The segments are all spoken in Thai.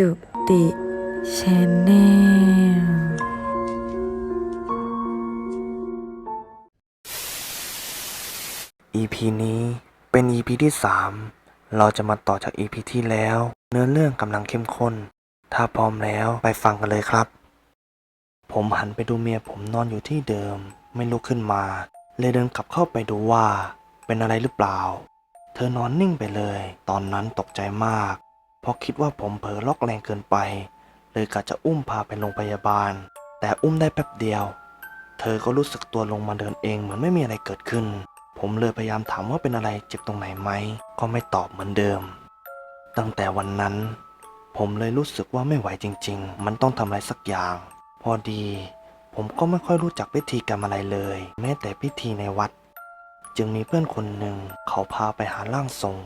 จุติชแนล EP นี้เป็น EP ที่ 3 เราจะมาต่อจาก EP ที่แล้ว เนื้อเรื่องกำลังเข้มข้น ถ้าพร้อมแล้วไปฟังกันเลยครับ ผมหันไปดูเมียผมนอนอยู่ที่เดิม ไม่ลุกขึ้นมา เลยเดินกลับเข้าไปดูว่า เป็นอะไรหรือเปล่า เธอนอนนิ่งไปเลย ตอนนั้นตกใจมาก เพราะคิดว่าผมเผลอล็อกแรงเกินไป เลยกะจะอุ้มพาไปโรงพยาบาล แต่อุ้มได้แป๊บเดียว เธอก็รู้สึกตัวลงมาเดินเองเหมือนไม่มีอะไรเกิดขึ้น ผมเลยพยายามถามว่าเป็นอะไรเจ็บตรงไหนไหม ก็ไม่ตอบเหมือนเดิม ตั้งแต่วันนั้น ผมเลยรู้สึกว่าไม่ไหวจริง ๆ มันต้องทำอะไรสักอย่าง พอดี ผมก็ไม่ค่อยรู้จักพิธีกรรมอะไรเลย แม้แต่พิธีในวัด จึงมีเพื่อนคนหนึ่งเขาพาไปหาร่างทรง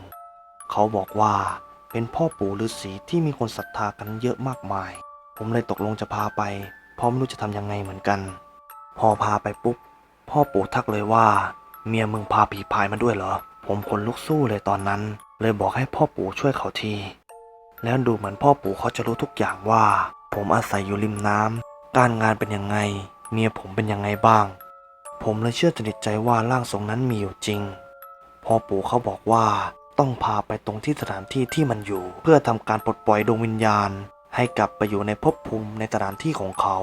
เขาบอกว่า เป็นพ่อปู่ฤาษีที่มีคนศรัทธากันเยอะมากมาย ผมเลยตกลงจะพาไป เพราะไม่รู้จะทำยังไงเหมือนกัน พอพาไปปุ๊บ พ่อปู่ทักเลยว่า เมียมึงพาผีพายมาด้วยเหรอ ผมขนลุกสู้เลยตอนนั้น เลยบอกให้พ่อปู่ช่วยเขาที แล้วดูเหมือนพ่อปู่เขาจะรู้ทุกอย่างว่า ผมอาศัยอยู่ริมน้ำการงานเป็นยังไง เมียผมเป็นยังไงบ้าง ผมเลยเชื่อสนิทใจว่าร่างทรงนั้นมีอยู่จริง พ่อปู่เขาบอกว่า ต้องพาไปตรงที่สถานที่ที่มันอยู่ เพื่อทำการปลดปล่อยดวงวิญญาณ ให้กลับไปอยู่ในภพภูมิในสถานที่ของเขา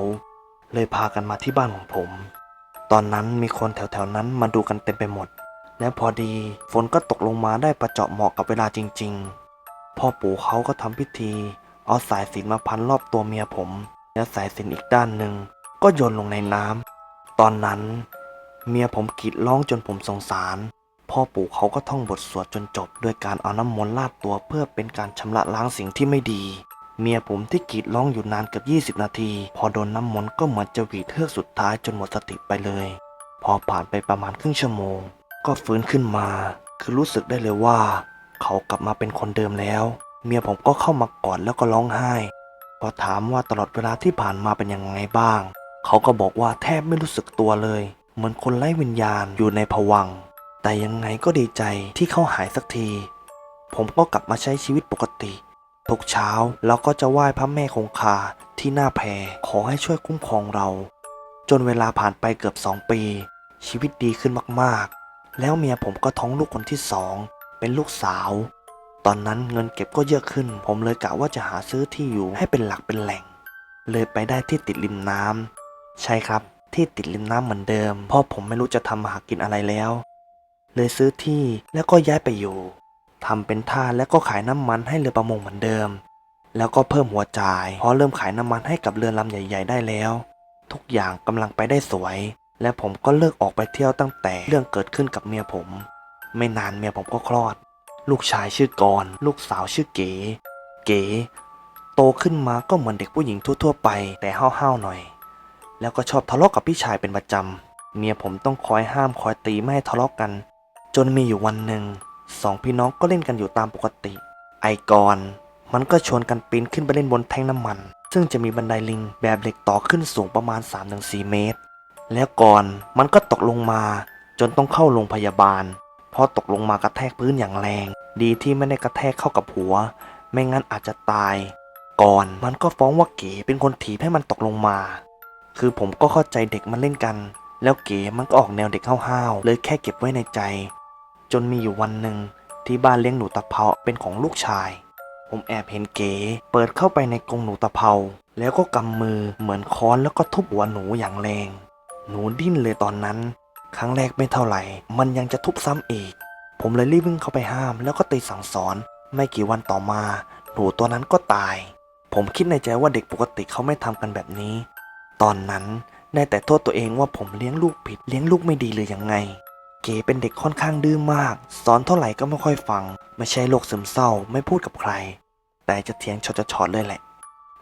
เลยพากันมาที่บ้านของผม ตอนนั้นมีคนแถวๆนั้นมาดูกันเต็มไปหมด และพอดีฝนก็ตกลงมาได้ประเจาะเหมาะกับเวลาจริง ๆ พ่อปู่เขาก็ทำพิธี เอาสายสินมาพันรอบตัวเมียผม และสายสินอีกด้านหนึ่งก็โยนลงในน้ำตอนนั้น เมียผมกรีดร้องจนผมสงสาร พ่อปู่เขาก็ท่องบทสวดจนจบด้วยการเอาน้ำมนต์ลาดตัวเพื่อเป็นการชำระล้างสิ่งที่ไม่ดี เมียผมที่กรีดร้องอยู่นานเกือบ20 นาที พอโดนน้ำมนต์ก็เหมือนจะหวีดเฮือกสุดท้ายจนหมดสติไปเลย พอผ่านไปประมาณครึ่งชั่วโมง ก็ฟื้นขึ้นมา คือรู้สึกได้เลยว่า เขากลับมาเป็นคนเดิมแล้ว เมียผมก็เข้ามากอดแล้วก็ร้องไห้พอถามว่าตลอดเวลาที่ผ่านมาเป็นยังไงบ้าง เขาก็บอกว่าแทบไม่รู้สึกตัวเลย เหมือนคนไร้วิญญาณอยู่ในภวัง แต่ยังไงก็ดีใจที่เขาหายสักที ผมก็กลับมาใช้ชีวิตปกติ ทุกเช้าเราก็จะไหว้พระแม่คงคาที่หน้าแพขอให้ช่วยคุ้มครองเรา จนเวลาผ่านไปเกือบสองปี ชีวิตดีขึ้นมากๆ แล้วเมียผมก็ท้องลูกคนที่สองเป็นลูกสาว ตอนนั้นเงินเก็บก็เยอะขึ้น ผมเลยกะว่าจะหาซื้อที่อยู่ให้เป็นหลักเป็นแหล่ง เลยไปได้ที่ติดริมน้ำใช่ครับที่ติดริมน้ำเหมือนเดิม เพราะผมไม่รู้จะทำหากินอะไรแล้ว เลยซื้อที่แล้วก็ย้ายไปอยู่ทำเป็นท่าแล้วก็ขายน้ำมันให้เรือประมงเหมือนเดิม แล้วก็เพิ่มหัวจ่ายเพราะเริ่มขายน้ำมันให้กับเรือลำใหญ่ ๆ ได้แล้ว ทุกอย่างกำลังไปได้สวย และผมก็เลิกออกไปเที่ยวตั้งแต่เรื่องเกิดขึ้นกับเมียผม ไม่นานเมียผมก็คลอด ลูกชายชื่อกรลูกสาวชื่อเก๋ เก๋โตขึ้นมาก็เหมือนเด็กผู้หญิงทั่วๆไปแต่ห้าวๆหน่อย แล้วก็ชอบทะเลาะกับพี่ชายเป็นประจำเมียผมต้องคอยห้ามคอยตีไม่ให้ทะเลาะกัน จนมีอยู่วันหนึ่งสองพี่น้องก็เล่นกันอยู่ตามปกติ ไอกรณ์มันก็ชวนกันปีนขึ้นไปเล่นบนแท่งน้ำมัน ซึ่งจะมีบันไดลิงแบบเหล็กต่อขึ้นสูงประมาณ 3-4 เมตร แล้วก่อนมันก็ตกลงมา จนต้องเข้าโรงพยาบาลเพราะตกลงมากระแทกพื้นอย่างแรง ดีที่ไม่ได้กระแทกเข้ากับหัว ไม่งั้นอาจจะตาย ก่อนมันก็ฟ้องว่าเก๋เป็นคนถีบให้มันตกลงมา คือผมก็เข้าใจเด็กมันเล่นกัน แล้วเก๋มันก็ออกแนวเด็กห้าวๆเลยแค่เก็บไว้ในใจ จนมีอยู่วันหนึ่งที่บ้านเลี้ยงหนูตะเภาเป็นของลูกชาย ผมแอบเห็นเก๋เปิดเข้าไปในกรงหนูตะเภา แล้วก็กำมือเหมือนค้อนแล้วก็ทุบหัวหนูอย่างแรง หนูดิ้นเลยตอนนั้น ครั้งแรกไม่เท่าไหร่ มันยังจะทุบซ้ำอีก ผมเลยรีบวิ่งเข้าไปห้าม แล้วก็ตีสั่งสอน ไม่กี่วันต่อมา หนูตัวนั้นก็ตาย ผมคิดในใจว่าเด็กปกติเขาไม่ทำกันแบบนี้ ตอนนั้นได้แต่โทษตัวเองว่าผมเลี้ยงลูกผิดเลี้ยงลูกไม่ดีหรือยังไง เก๋เป็นเด็กค่อนข้างดื้อมาก สอนเท่าไหร่ก็ไม่ค่อยฟัง ไม่ใช่โรคซึมเศร้าไม่พูดกับใคร แต่จะเถียงชดชอดเลยแหละ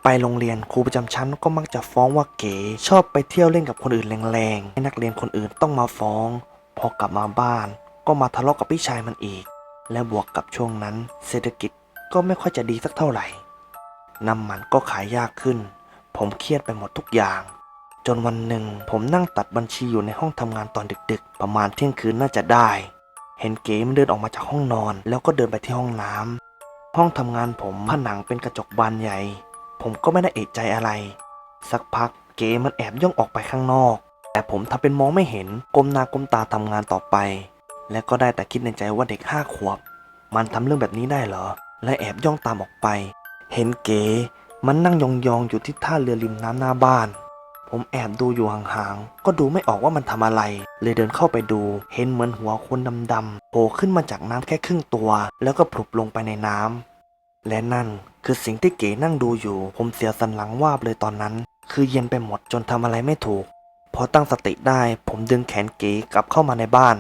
ไปโรงเรียนครูประจำชั้นก็มักจะฟ้องว่าเก๋ชอบไปเที่ยวเล่นกับคนอื่นแรงๆให้นักเรียนคนอื่นต้องมาฟ้อง พอกลับมาบ้าน ก็มาทะเลาะกับพี่ชายมันอีก และบวกกับช่วงนั้น เศรษฐกิจก็ไม่ค่อยจะดีสักเท่าไหร่น้ำมันก็ขายยากขึ้น ผมเครียดไปหมดทุกอย่าง จนวันหนึ่งผมนั่งตัดบัญชีอยู่ในห้องทำงานตอนดึกๆ ประมาณเที่ยงคืนน่าจะได้ เห็นเก๋มันเดินออกมาจากห้องนอน แล้วก็เดินไปที่ห้องน้ำห้องทำงานผมผนังเป็นกระจกบานใหญ่ ผมก็ไม่ได้เอกใจอะไร สักพักเก๋มันแอบย่องออกไปข้างนอก แต่ผมทำเป็นมองไม่เห็นก้มหน้าก้มตาทำงานต่อไป และก็ได้แต่คิดในใจว่าเด็กห้าขวบ มันทำเรื่องแบบนี้ได้เหรอ และแอบย่องตามออกไป เห็นเก๋มันนั่งยองๆอยู่ที่ท่าเรือริมน้ำหน้าบ้าน ผมแอบดูอยู่ห่างๆ ก็ดูไม่ออกว่ามันทำอะไร เลยเดินเข้าไปดู เห็นเหมือนหัวคนดำๆโผล่ขึ้นมาจากน้ำแค่ครึ่งตัว แล้วก็พลุบลงไปในน้ำ และนั่นคือสิ่งที่เก๋นั่งดูอยู่ ผมเสียสันหลังวาบเลยตอนนั้น คือเย็นไปหมดจนทำอะไรไม่ถูก พอตั้งสติได้ผมดึงแขนเก๋กลับเข้ามาในบ้าน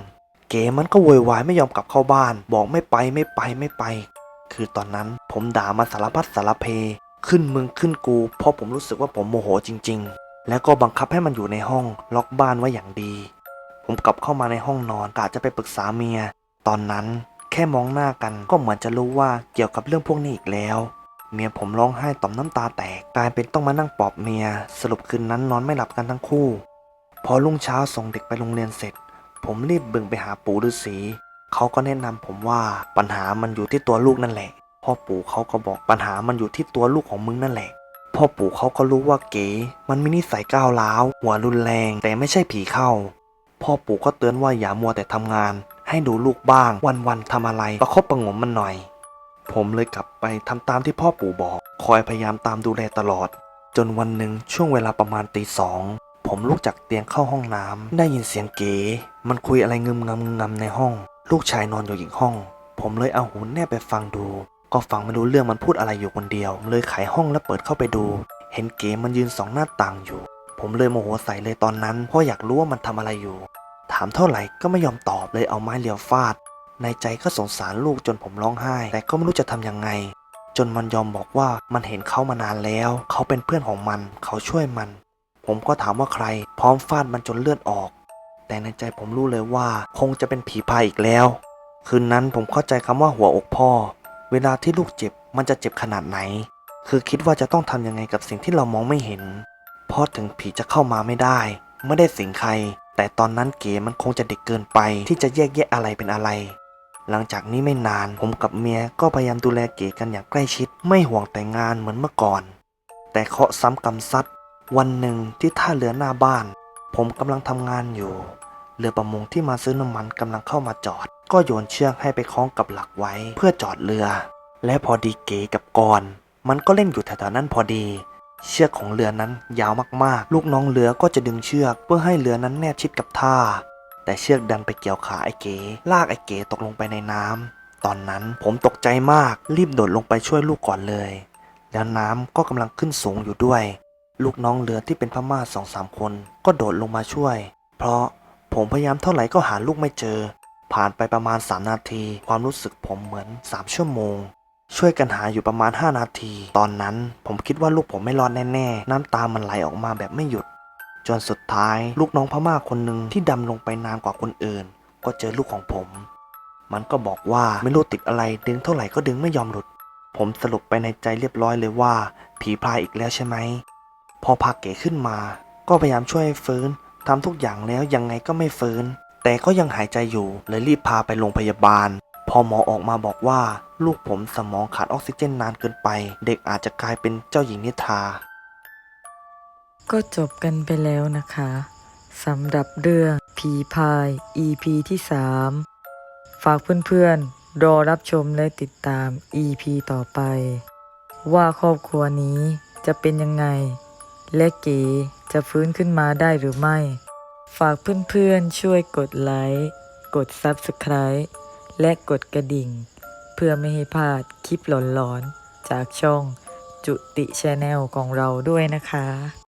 เก๋มันก็โวยวายไม่ยอมกลับเข้าบ้าน บอกไม่ไปไม่ไปไม่ไป คือตอนนั้นผมด่ามันสารพัดสารเพ ขึ้นมึงขึ้นกู เพราะผมรู้สึกว่าผมโมโหจริง ๆ แล้วก็บังคับให้มันอยู่ในห้องล็อกบ้านไว้อย่างดี ผมกลับเข้ามาในห้องนอนกะจะไปปรึกษาเมีย ตอนนั้นแค่มองหน้ากันก็เหมือนจะรู้ว่าเกี่ยวกับเรื่องพวกนี้อีกแล้ว เมียผมร้องไห้ต่อมน้ำตาแตกกลายเป็นต้องมานั่งปลอบเมีย สรุปคืนนั้นนอนไม่หลับกันทั้งคู่ พอรุ่งเช้าส่งเด็กไปโรงเรียนเสร็จ ผมรีบบึงไปหาปู่ฤาษีเขาก็แนะนำผมว่าปัญหามันอยู่ที่ตัวลูกนั่นแหละพ่อปู่เขาก็บอกปัญหามันอยู่ที่ตัวลูกของมึงนั่นแหละ พ่อปู่เขาก็รู้ว่าเก๋มันมีนิสัยก้าวร้าว หัวรุนแรงแต่ไม่ใช่ผีเข้า พ่อปู่ก็เตือนว่าอย่ามัวแต่ทำงาน ให้ดูลูกบ้างวันๆทำอะไรประคบประงมมันหน่อย ผมเลยกลับไปทำตามที่พ่อปู่บอก คอยพยายามตามดูแลตลอด จนวันหนึ่งช่วงเวลาประมาณตีสองผมลุกจากเตียงเข้าห้องน้ำได้ยินเสียงเก๋ มันคุยอะไรงึมงำงึมงำในห้อง ลูกชายนอนอยู่อีกห้อง ผมเลยเอาหูแนบไปฟังดู ก็ฟังไม่รู้เรื่องมันพูดอะไรอยู่คนเดียว เลยไขห้องแล้วเปิดเข้าไปดู เห็นเก๋มันยืนสองหน้าต่างอยู่ ผมเลยโมโหใส่เลยตอนนั้น เพราะอยากรู้ว่ามันทำอะไรอยู่ ถามเท่าไหร่ก็ไม่ยอมตอบเลยเอาไม้เลียวฟาด ในใจก็สงสารลูกจนผมร้องไห้ แต่ก็ไม่รู้จะทำยังไง จนมันยอมบอกว่ามันเห็นเขามานานแล้ว เขาเป็นเพื่อนของมัน เขาช่วยมัน ผมก็ถามว่าใคร พร้อมฟาดมันจนเลือดออก แต่ในใจผมรู้เลยว่า คงจะเป็นผีพายอีกแล้ว คืนนั้นผมเข้าใจคำว่าหัวอกพ่อ เวลาที่ลูกเจ็บมันจะเจ็บขนาดไหน คือคิดว่าจะต้องทำยังไงกับสิ่งที่เรามองไม่เห็น เพราะถึงผีจะเข้ามาไม่ได้ ไม่ได้สิงใคร แต่ตอนนั้นเก๋มันคงจะเด็กเกินไป ที่จะแยกแยะอะไรเป็นอะไร หลังจากนี้ไม่นานผมกับเมียก็พยายามดูแลเก๋กันอย่างใกล้ชิด ไม่ห่วงแต่งงานเหมือนเมื่อก่อน แต่เคาะซ้ำกรรมซัดวันหนึ่งที่ท่าเรือหน้าบ้าน ผมกำลังทำงานอยู่ เรือประมงที่มาซื้อน้ำมันกำลังเข้ามาจอด ก็โยนเชือกให้ไปคล้องกับหลักไว้เพื่อจอดเรือ และพอดีเก๋กับกอนมันก็เล่นอยู่แถวๆนั้นพอดี เชือกของเรือนั้นยาวมากๆ ลูกน้องเรือก็จะดึงเชือกเพื่อให้เรือนั้นแนบชิดกับท่า แต่เชือกดันไปเกี่ยวขาไอ้เก๋ลากไอ้เก๋ตกลงไปในน้ำตอนนั้นผมตกใจมากรีบโดดลงไปช่วยลูกก่อนเลย แล้วน้ำก็กำลังขึ้นสูงอยู่ด้วย ลูกน้องเรือที่เป็นพม่าสองสามคนก็โดดลงมาช่วย เพราะ ผมพยายามเท่าไหร่ก็หาลูกไม่เจอ ผ่านไปประมาณ 3 นาที ความรู้สึกผมเหมือน 3 ชั่วโมง ช่วยกันหาอยู่ประมาณ 5 นาที ตอนนั้นผมคิดว่าลูกผมไม่รอดแน่ๆ น้ำตามันไหลออกมาแบบไม่หยุด จนสุดท้าย ลูกน้องพม่าคนหนึ่งที่ดำลงไปนานกว่าคนอื่น ก็เจอลูกของผม มันก็บอกว่าไม่รู้ติดอะไรดึงเท่าไหร่ก็ดึงไม่ยอมหลุด ผมสรุปไปในใจเรียบร้อยเลยว่า ผีพรายอีกแล้วใช่ไหมพอพาเก๋ขึ้นมา ก็พยายามช่วยฟื้น ทำทุกอย่างแล้วยังไงก็ไม่ฟื้น แต่ก็ยังหายใจอยู่เลยรีบพาไปโรงพยาบาล พอหมอออกมาบอกว่า ลูกผมสมองขาดออกซิเจนนานเกินไป เด็กอาจจะกลายเป็นเจ้าหญิงนิทราก็จบกันไปแล้วนะคะสำหรับเรื่องผีพาย EP ที่ 3 ฝากเพื่อนๆ รอรับชมและติดตาม EP ต่อไป ว่าครอบครัวนี้จะเป็นยังไง และเก๋จะฟื้นขึ้นมาได้หรือไม่ ฝากเพื่อนๆช่วยกดไลค์กด Subscribe และกดกระดิ่ง เพื่อไม่ให้พลาดคลิปหลอนๆ จากช่องจุติชแนลของเราด้วยนะคะ